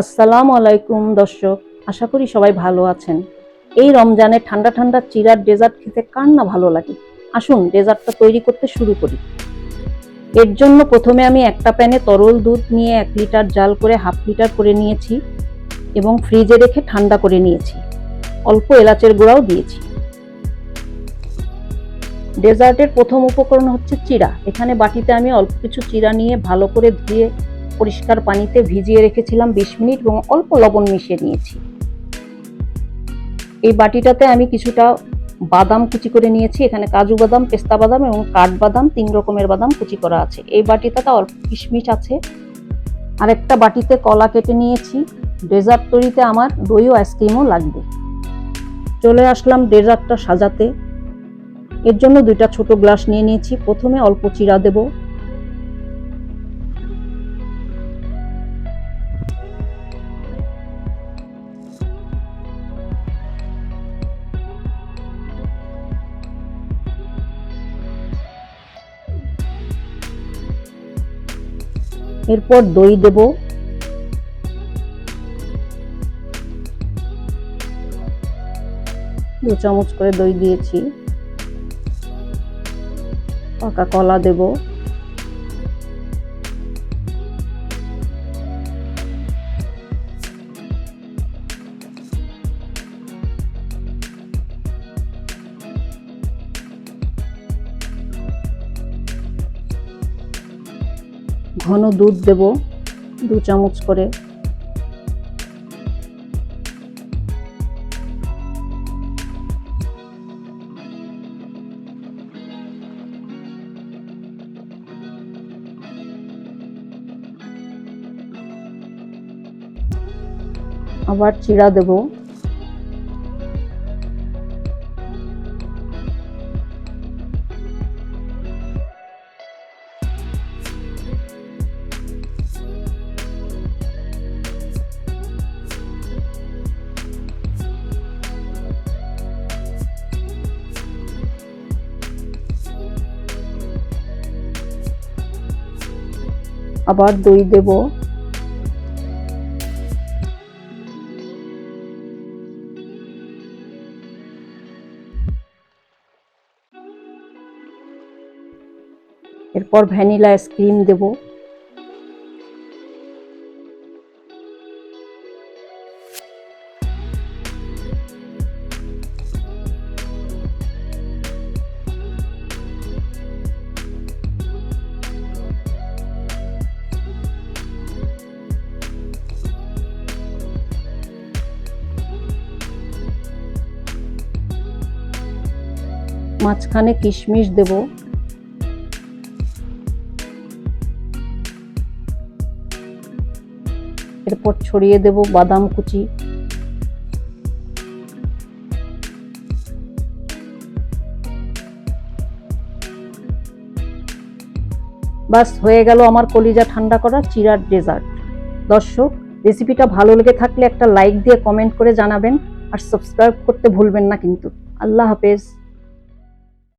আসসালামু আলাইকুম, দর্শক। আশা করি সবাই ভালো আছেন। এই রমজানে ঠান্ডা ঠান্ডা চিরার ডেজার্ট খেতে কার না ভালো লাগে? আসুন, ডেজার্টটা তৈরি করতে শুরু করি। এর জন্য প্রথমে আমি একটা প্যানে তরল দুধ নিয়ে এক লিটার জাল করে হাফ লিটার করে নিয়েছি এবং ফ্রিজে রেখে ঠান্ডা করে নিয়েছি। অল্প এলাচের গুঁড়াও দিয়েছি। ডেজার্টের প্রথম উপকরণ হচ্ছে চিরা। এখানে বাটিতে আমি অল্প কিছু চিড়া নিয়ে ভালো করে ধুয়ে পরিষ্কার পানিতে ভিজিয়ে রেখেছিলাম বিশ মিনিট এবং অল্প লবণ মিশিয়ে নিয়েছি। এই বাটিটাতে আমি কিছুটা বাদাম কুচি করে নিয়েছি। এখানে কাজু বাদাম, পেস্তা বাদাম এবং কাঠবাদাম তিন রকমের বাদাম কুচি করা আছে। এই বাটিটাতে অল্প কিশমিশ আছে। আর একটা বাটিতে কলা কেটে নিয়েছি। ডেজার্ট তৈরিতে আমার দই ও আইসক্রিমও লাগবে। চলে আসলাম ডেজার্টটা সাজাতে। এর জন্য দুইটা ছোট গ্লাস নিয়ে নিয়েছি। প্রথমে অল্প চিরা দেবো। এরপর দই দেব। দু চামচ করে দই দিয়েছি। পাকা কলা দেব। ঘন দুধ দেব দু চামচ করে। আবার চিড়া দেব। আবার দই দেব। এরপর ভ্যানিলা আইসক্রিম দেব। মাঝখানে কিশমিশ দেব। এরপর ছড়িয়ে দেব বাদাম কুচি। বাস, হয়ে গেল আমার কলিজা ঠান্ডা করা চিরার ডেজার্ট। দর্শক, রেসিপিটা ভালো লেগে থাকলে একটা লাইক দিয়ে কমেন্ট করে জানাবেন আর সাবস্ক্রাইব করতে ভুলবেন না কিন্তু। আল্লাহ হাফেজ।